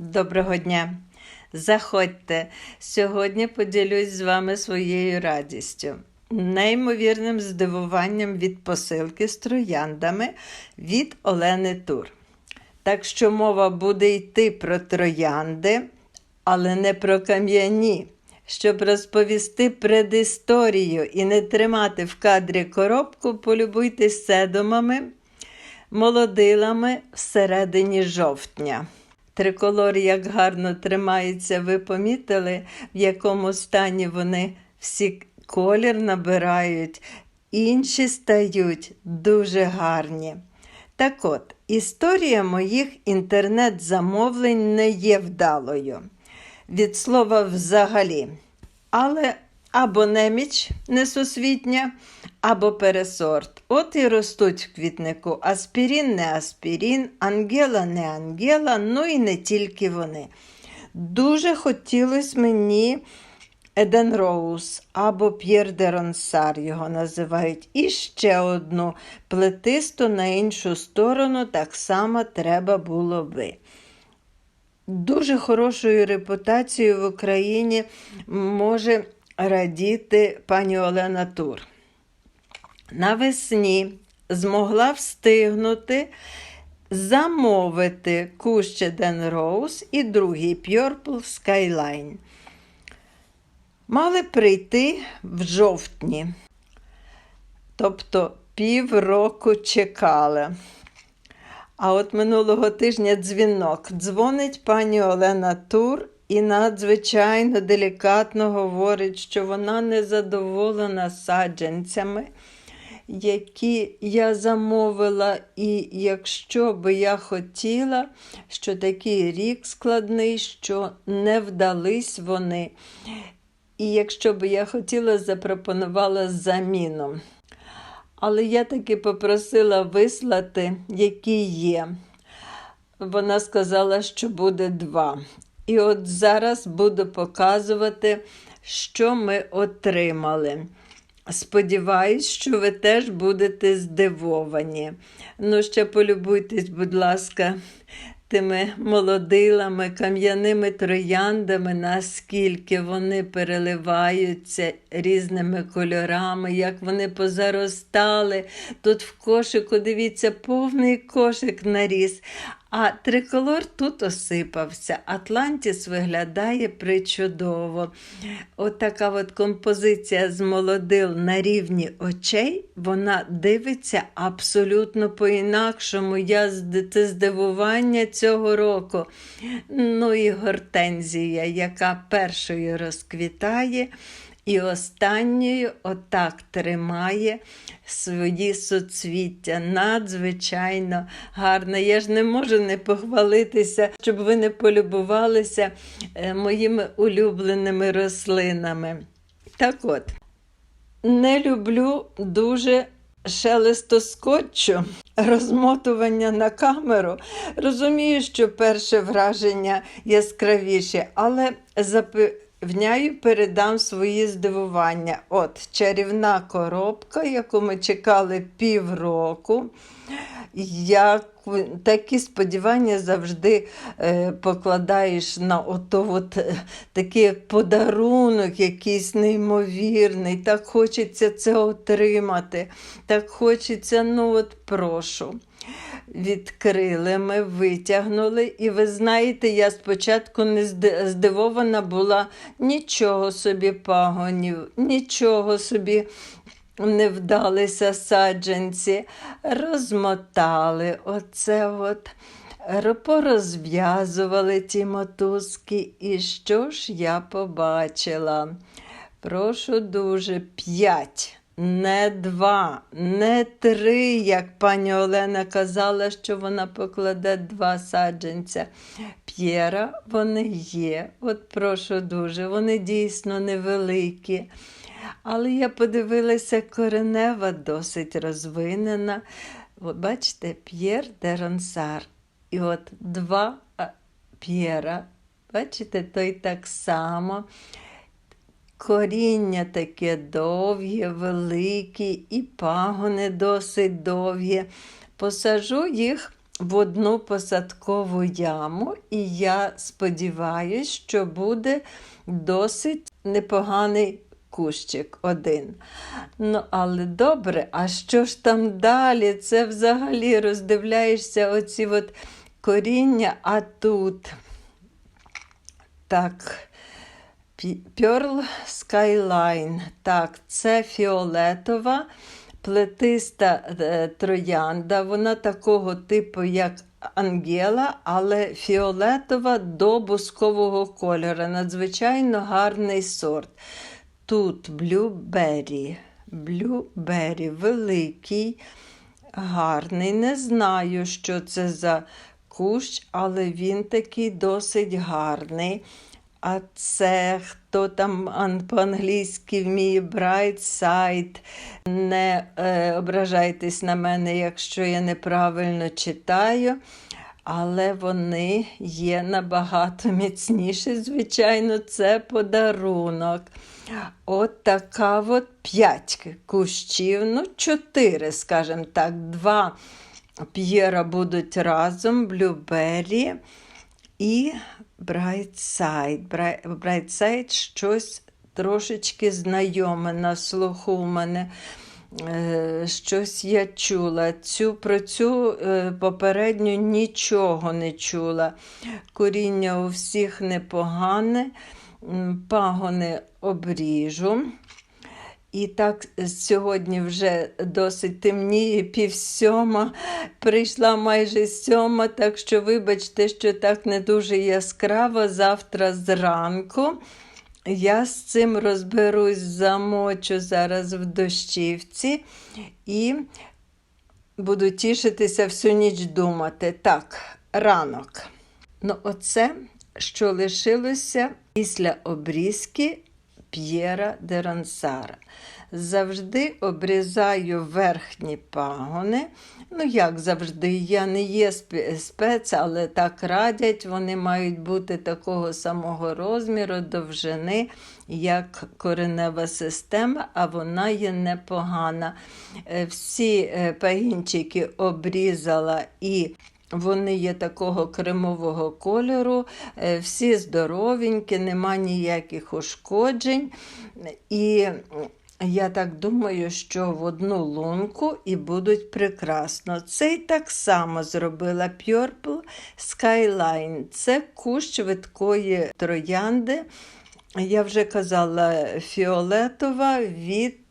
Доброго дня! Заходьте. Сьогодні поділюсь з вами своєю радістю, неймовірним здивуванням від посилки з трояндами від Олени Тур. Так що мова буде йти про троянди, але не про кам'яні. Щоб розповісти предісторію і не тримати в кадрі коробку, полюбуйтесь седумами, молодилами всередині жовтня. Триколор як гарно тримається, ви помітили, в якому стані вони всі колір набирають, інші стають дуже гарні. Так от, історія моїх інтернет-замовлень не є вдалою. Від слова взагалі. Але або неміч несусвітня, або пересорт. От і ростуть в квітнику аспірін, не аспірін, ангела, не ангела, ну і не тільки вони. Дуже хотілося мені Еден Роуз або П'єр де Ронсар його називають. І ще одну плетисту на іншу сторону так само треба було би. Дуже хорошою репутацією в Україні може радіти пані Олена Тур. Навесні змогла встигнути замовити кущ Ден Роуз і другий Purple Skyline. Мали прийти в жовтні, тобто півроку чекали. А от минулого тижня дзвінок. Дзвонить пані Олена Тур і надзвичайно делікатно говорить, що вона не задоволена саджанцями, які я замовила, і якщо би я хотіла, що такий рік складний, що не вдались вони. І якщо би я хотіла, запропонувала заміну. Але я таки попросила вислати, які є. Вона сказала, що буде два. І от зараз буду показувати, що ми отримали. Сподіваюсь, що ви теж будете здивовані. Ну, ще полюбуйтесь, будь ласка, тими молодилами, кам'яними трояндами, наскільки вони переливаються різними кольорами, як вони позаростали. Тут в кошику, дивіться, повний кошик наріс. А триколор тут осипався. Атлантіс виглядає причудово. От така от композиція з молодил на рівні очей, вона дивиться абсолютно по-інакшому. Я це здивування цього року. Ну і гортензія, яка першою розквітає. І останньою отак тримає свої соцвіття. Надзвичайно гарно. Я ж не можу не похвалитися, щоб ви не полюбувалися моїми улюбленими рослинами. Так от, не люблю дуже шелестоскотчу, розмотування на камеру. Розумію, що перше враження яскравіше, але запи. Вняю передам свої здивування. От чарівна коробка, яку ми чекали півроку. Як такі сподівання завжди е, покладаєш на ото от, е, такий подарунок, якийсь неймовірний. Так хочеться це отримати. Так хочеться, ну от прошу. Відкрили ми, витягнули, і ви знаєте, я спочатку не здивована була нічого собі пагонів, нічого собі не вдалися саджанці, розмотали оце от, порозв'язували ті мотузки. І що ж я побачила? Прошу дуже, п'ять. Не два, не три, як пані Олена казала, що вона покладе два саджанця. П'єра вони є. От прошу дуже, вони дійсно невеликі. Але я подивилася, коренева досить розвинена. От Бачите, П'єр де Ронсар. І от два П'єра. Бачите, той так само. Коріння таке довге, велике, і пагони досить довгі. Посажу їх в одну посадкову яму, і я сподіваюся, що буде досить непоганий кущик один. Ну, але добре, а що ж там далі? Це взагалі роздивляєшся оці от коріння, а тут. Так, Pearl Skyline. Так, це фіолетова плетиста е, троянда. Вона такого типу, як Ангела, але фіолетова до бускового кольору. Надзвичайно гарний сорт. Тут блюбері. Блюбері великий, гарний. Не знаю, що це за кущ, але він такий досить гарний. А це хто там по-англійськи вміє Bright Side. Не е, ображайтесь на мене, якщо я неправильно читаю. Але вони є набагато міцніші, звичайно, це подарунок. От така от п'ять кущів, ну, чотири, скажімо так, два п'єра будуть разом, блюбері і Брайтсайд. Брайтсайд щось трошечки знайоме на слуху у мене. Е, Щось я чула. Цю, про цю е, попередню нічого не чула. Коріння у всіх непогане, пагони обріжу. І так сьогодні вже досить темніє, пів сьома, прийшла майже сьома, так що вибачте, що так не дуже яскраво. Завтра зранку я з цим розберусь, замочу зараз в дощівці і буду тішитися всю ніч думати. Так, ранок. Ну, оце, що лишилося після обрізки П'єра де Ронсара. Завжди обрізаю верхні пагони. Ну, як завжди, я не є спец, але так радять. Вони мають бути такого самого розміру, довжини, як коренева система, а вона є непогана. Е, Всі е, пагінчики обрізала і вони є такого кремового кольору, е, всі здоровенькі, нема ніяких ушкоджень. І я так думаю, що в одну лунку і будуть прекрасно. Цей так само зробила Purple Skyline. Це кущ швидкої троянди. Я вже казала, фіолетова від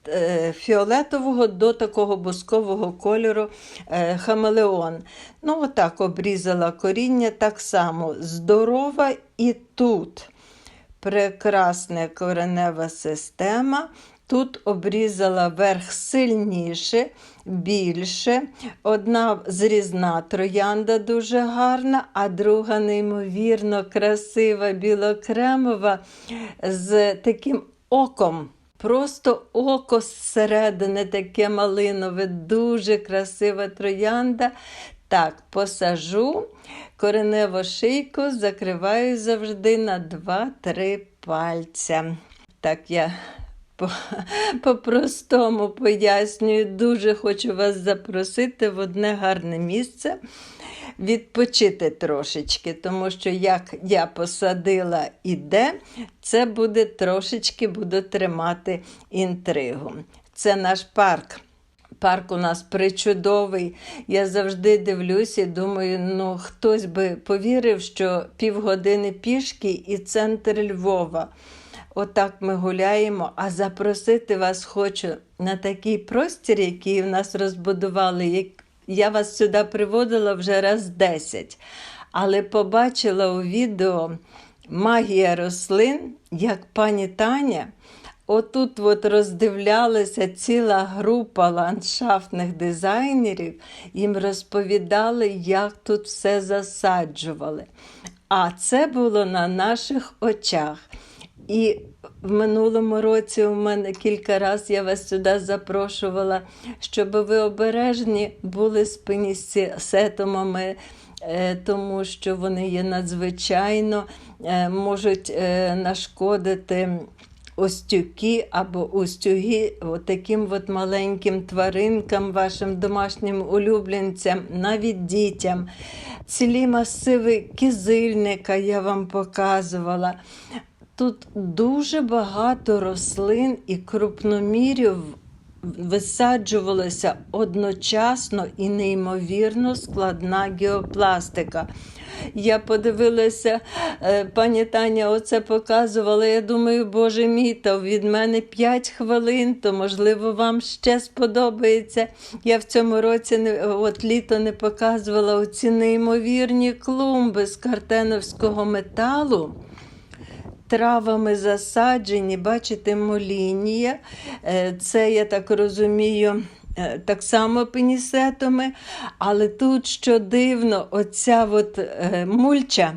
фіолетового до такого бускового кольору е, хамелеон. Ну, отак обрізала коріння так само. Здорова і тут. Прекрасна коренева система. Тут обрізала верх сильніше, більше. Одна зрізна троянда дуже гарна, а друга неймовірно красива, білокремова з таким оком. Просто око зсередини таке малинове, дуже красива троянда. Так, посажу кореневу шийку, закриваю завжди на 2-3 пальця. Так я по- по-простому пояснюю, дуже хочу вас запросити в одне гарне місце відпочити трошечки, тому що як я посадила і де, це буде трошечки буду тримати інтригу. Це наш парк. Парк у нас причудовий. Я завжди дивлюся і думаю, ну хтось би повірив, що півгодини пішки і центр Львова. Отак ми гуляємо, а запросити вас хочу на такий простір, який в нас розбудували. як- Я вас сюди приводила вже раз 10, але побачила у відео магія рослин, як пані Таня. Отут от роздивлялася ціла група ландшафтних дизайнерів, їм розповідали, як тут все засаджували. А це було на наших очах. І в минулому році у мене кілька разів я вас сюди запрошувала, щоб ви обережні були з пенісетомами, е, тому що вони є надзвичайно, е, можуть е, нашкодити остюки або устюги таким от маленьким тваринкам, вашим домашнім улюбленцям, навіть дітям. Цілі масиви кизильника я вам показувала. Тут дуже багато рослин і крупномірів висаджувалася одночасно і неймовірно складна геопластика. Я подивилася, е, пані Таня оце показувала. Я думаю, боже мій, то від мене 5 хвилин, то можливо вам ще сподобається. Я в цьому році не от літо не показувала оці неймовірні клумби з картеновського металу травами засаджені, бачите, молінія. Е, Це, я так розумію, е, так само пенісетами. Але тут, що дивно, оця от е, мульча.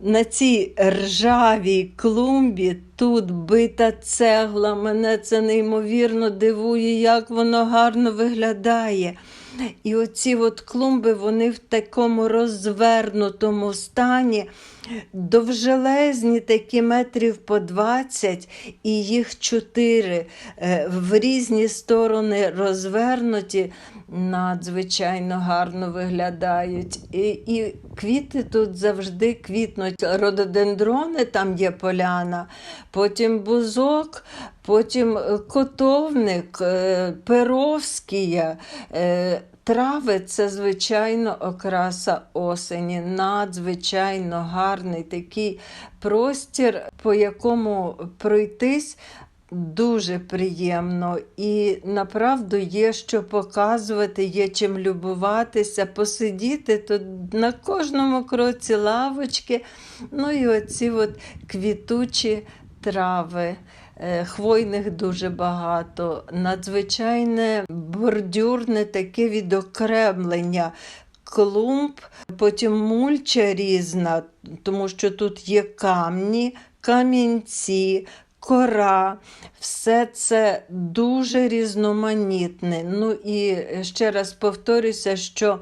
На цій ржавій клумбі тут бита цегла. Мене це неймовірно дивує, як воно гарно виглядає. І оці от клумби вони в такому розвернутому стані, довжелезні такі метрів по 20, і їх чотири е, в різні сторони розвернуті, надзвичайно гарно виглядають. І, і квіти тут завжди квітнуть. Рододендрони, там є поляна, потім бузок, потім е, котовник, е, перовськія. е, Трави це звичайно окраса осені, надзвичайно гарний такий простір, по якому пройтись. Дуже приємно і направду є що показувати, є чим любуватися, посидіти тут на кожному кроці лавочки. Ну і оці от квітучі трави. Е, Хвойних дуже багато, надзвичайне бордюрне таке відокремлення клумб, потім мульча різна, тому що тут є камні, камінці, кора. Все це дуже різноманітне. Ну і ще раз повторюся, що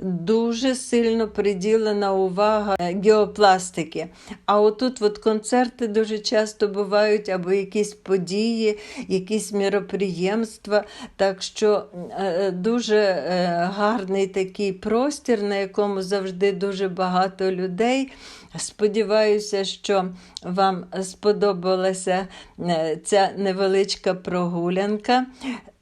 дуже сильно приділена увага геопластики. А отут от концерти дуже часто бувають, або якісь події, якісь міроприємства. Так що е, дуже е, гарний такий простір, на якому завжди дуже багато людей. Сподіваюся, що вам сподобалася е, ця невеличка прогулянка.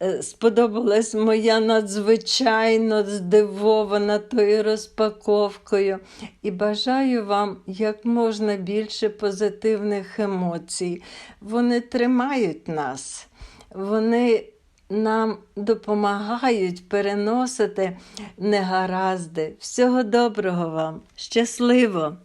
Е, Сподобалась моя надзвичайно здивована тою розпаковкою. І бажаю вам як можна більше позитивних емоцій. Вони тримають нас. Вони нам допомагають переносити негаразди. Всього доброго вам, щасливо!